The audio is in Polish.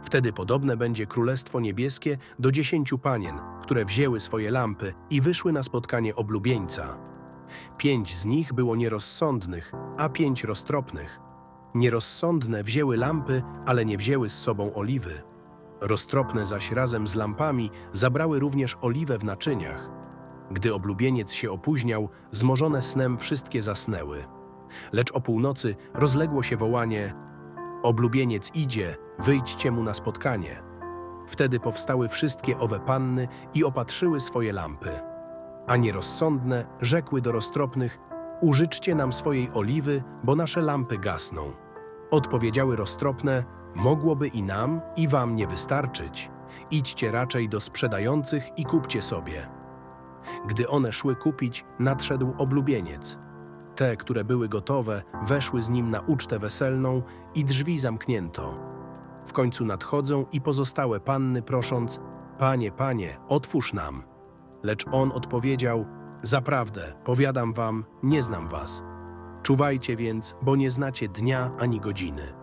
Wtedy podobne będzie Królestwo Niebieskie do dziesięciu panien, które wzięły swoje lampy i wyszły na spotkanie oblubieńca. Pięć z nich było nierozsądnych, a pięć roztropnych. Nierozsądne wzięły lampy, ale nie wzięły z sobą oliwy. Roztropne zaś razem z lampami zabrały również oliwę w naczyniach. Gdy oblubieniec się opóźniał, zmorzone snem wszystkie zasnęły. Lecz o północy rozległo się wołanie: Oblubieniec idzie, wyjdźcie mu na spotkanie. Wtedy powstały wszystkie owe panny i opatrzyły swoje lampy. A nierozsądne rzekły do roztropnych: Użyczcie nam swojej oliwy, bo nasze lampy gasną. Odpowiedziały roztropne: Mogłoby i nam, i wam nie wystarczyć. Idźcie raczej do sprzedających i kupcie sobie. Gdy one szły kupić, nadszedł oblubieniec. Te, które były gotowe, weszły z nim na ucztę weselną i drzwi zamknięto. W końcu nadchodzą i pozostałe panny prosząc: Panie, panie, otwórz nam. Lecz on odpowiedział: Zaprawdę, powiadam wam, nie znam was. Czuwajcie więc, bo nie znacie dnia ani godziny.